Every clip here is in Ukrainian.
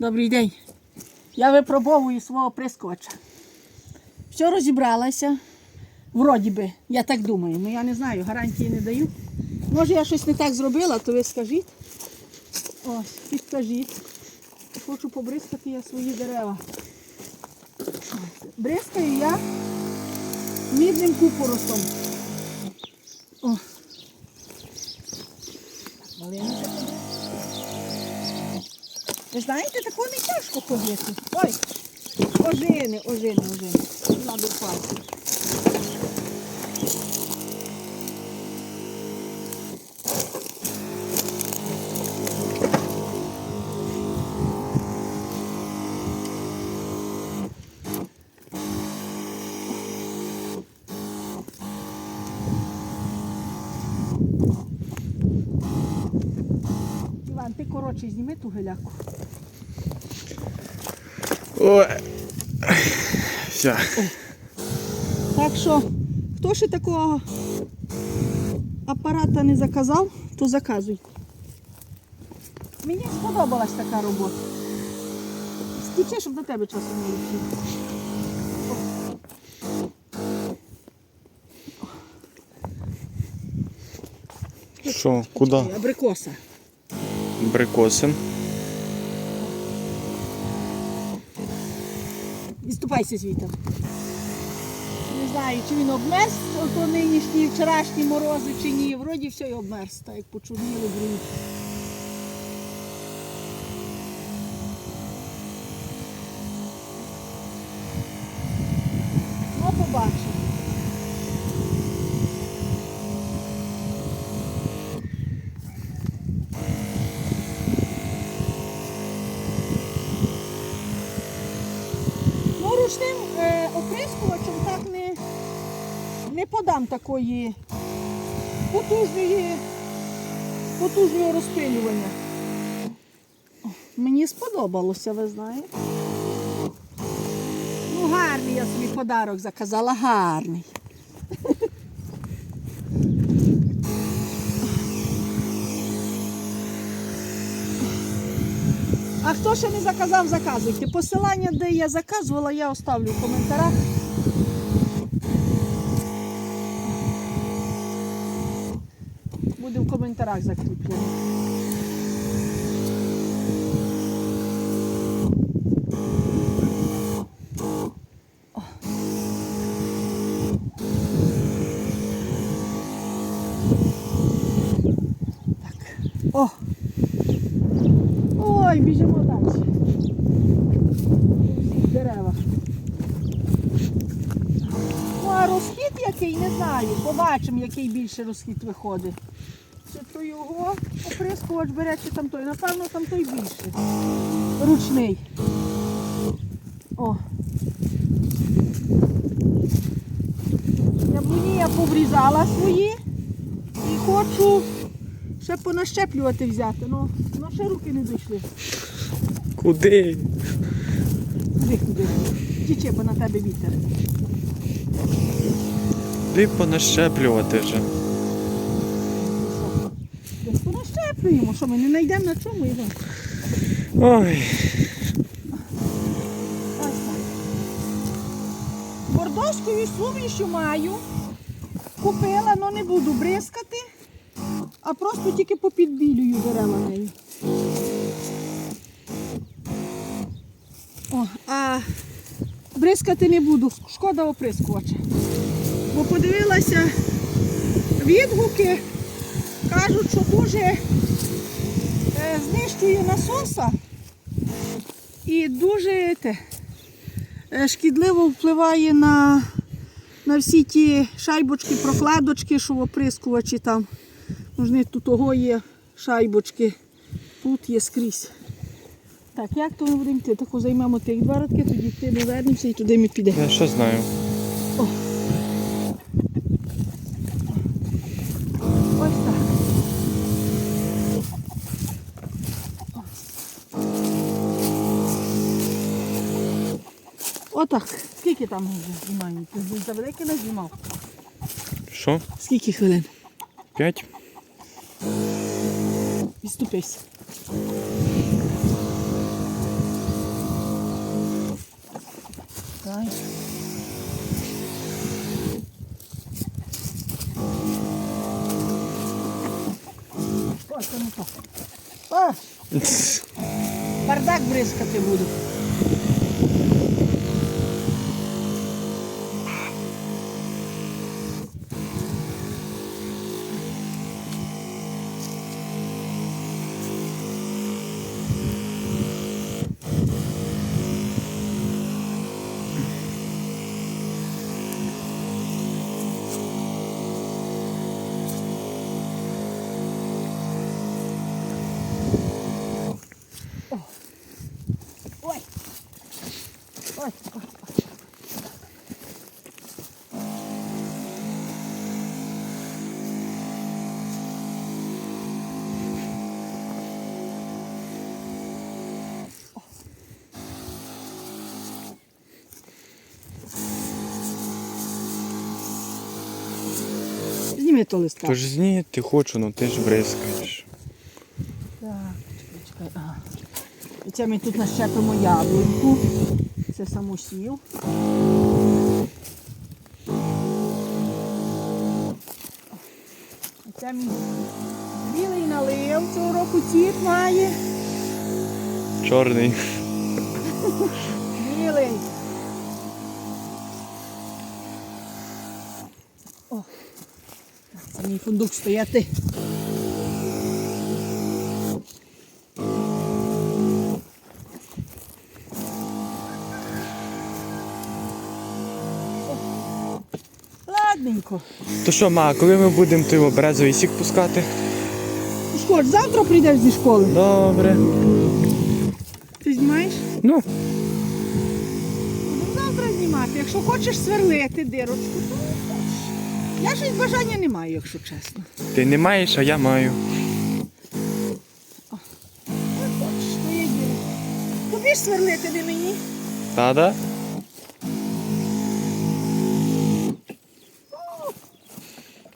Добрий день. Я випробовую свого прискоча. Все розібралася. Вроді би, я так думаю. Ну я не знаю, гарантії не даю. Може я щось не так зробила, то ви скажіть. Ось, підкажіть. Хочу побризкати я свої дерева. Бризкаю я мідним купоросом. О. Побризкаю. Ви знаєте, тако не тяжко ходити. Ой, ожини, ожини, ожини. Надо впасти. Іван, ти коротше зніми ту геляку. Ой. Все. Так що, хто ще такого апарата не заказав, то заказуй. Мені сподобалась така робота. Стічи, щоб до тебе часу не летіло. Що, куди? Абрикоса. Брикоси. Відступайся звідти. Не знаю, чи він обмерз, ото нинішні вчорашні морози чи ні. Вроді все й обмерз, так як почорніли брунь. Ну, побачимо. Ну, ручним е, оприскувачем так не, не подам такої потужної, потужного розпилювання. Мені сподобалося, ви знаєте. Ну, гарний я собі подарок заказала, гарний. А хто ще не заказав, заказуйте. Посилання, де я заказувала, я оставлю в коментарях. Буде в коментарях закріплено. Ой, біжимо далі. Деревах. Ну, а розхід який, не знаю. Побачимо, який більше розхід виходить. Чи то його оприскувач бере, чи там той. Напевно, там той більше. Ручний. О. Яблуні я поврізала свої і хочу ще понащеплювати взяти. Ну, ну ще руки не дійшли. Куди? Куди куди? Тіче, бо на тебе вітер. Куди понащеплювати вже? Десь понащеплюємо, що ми не знайдемо на чому його. Ой. Ось так. Бордоською сумішю маю. Купила, але не буду бризкати, а просто тільки попідбілюю дерева нею. О, а бризкати не буду, шкода оприскувача. Бо подивилася відгуки, кажуть, що дуже е, знищує насоса і дуже те, е, шкідливо впливає на, на всі ті шайбочки, прокладочки, що оприскувачі там. Можливо, тут того є шайбочки, тут є скрізь. Так, як то ми будемо йти? Тако займемо тих два радки, тоді ти не вернемося і туди ми підемо. Я що знаю. Ось так. Отак. Скільки там вже знімаємо? Ти за велике не знімав. Що? Скільки хвилин? П'ять? Відступись. Так. О, це не так. О! Бардак бризкати буду. Ой. ой. Зніми то листка. Тож зняти хочу, ну ти ж бризкаєш. Так, чекай, чекай. Ага. І це ми тут нащепимо яблуньку. Це самосів. Це мій білий налив цього року цвіт має. Чорний. Білий. О, це мій фундук стояти. Ладненько. То що, ма, коли ми будемо той березовий сік пускати? Школа, завтра прийдеш зі школи. Добре. Ти знімаєш? Ну, Будемо завтра знімати. Якщо хочеш сверлити дирочку, то хочеш. Я щось бажання не маю, якщо чесно. ти не маєш, а я маю. Хочеш, твоє діло. Тобі ж сверлити не мені. Та-да?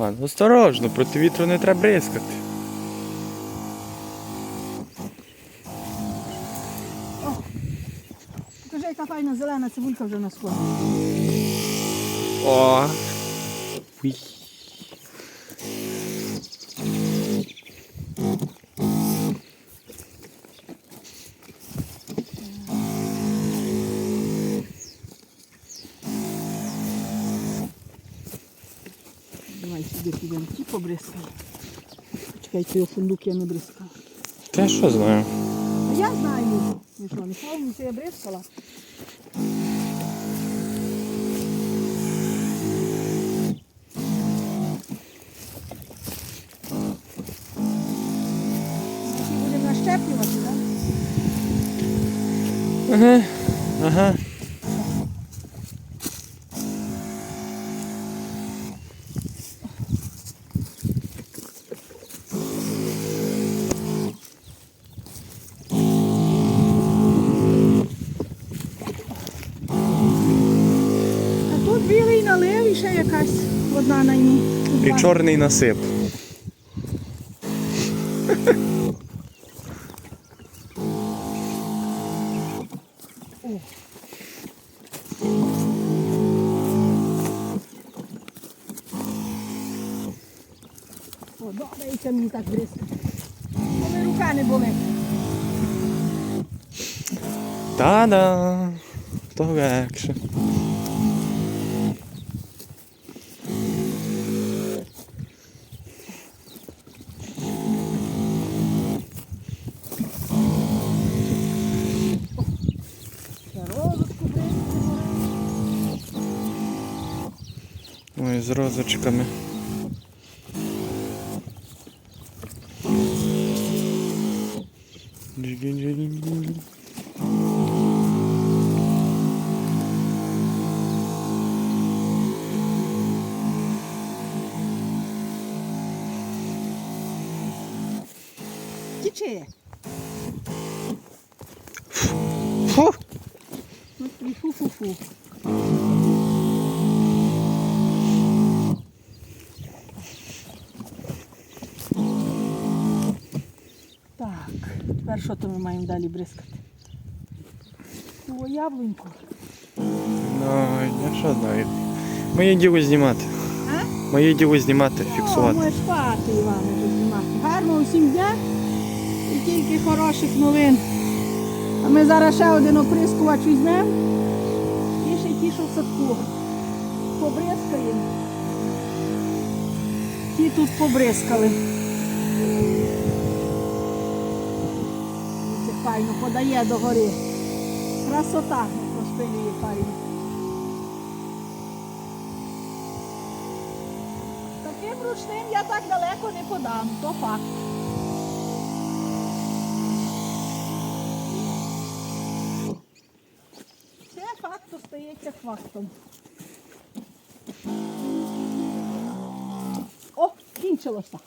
Ладно, осторожно, проти вітру не треба бризкати. Покажи, яка файна зелена цибулька вже на сході. О. Уй. Давай сюди підемо ті побризкай. Чекай, цей фундук я не бризкав. Та я що знаю? А я знаю. Ви що, не це я бризкала? Будемо нащеплювати, так? Ага. Ага. А тут білий налив і ще якась одна на ній. І чорний насип. О, добре, мені так бризкати. Коли рука не болить. Та-да. То легше. Ой, з розочками. Тіче. Фу. Ну, тобі Фу-фу-фу. Тепер що то ми маємо далі бризкати? О, яблуньку. Ну, я що знаю. Моє діло знімати. А? Моє діло знімати, О, фіксувати. можеш спати, Іване, тут знімати. Гарного всім дня і тільки хороших новин. А ми зараз ще один оприскувач візьмемо і ще ті, що в садку. Побризкаємо. Ті тут побризкали. Файно подає до гори. Красота розпилює файно. Таким ручним я так далеко не подам, то факт. Це факт остається фактом. О, кінчилося.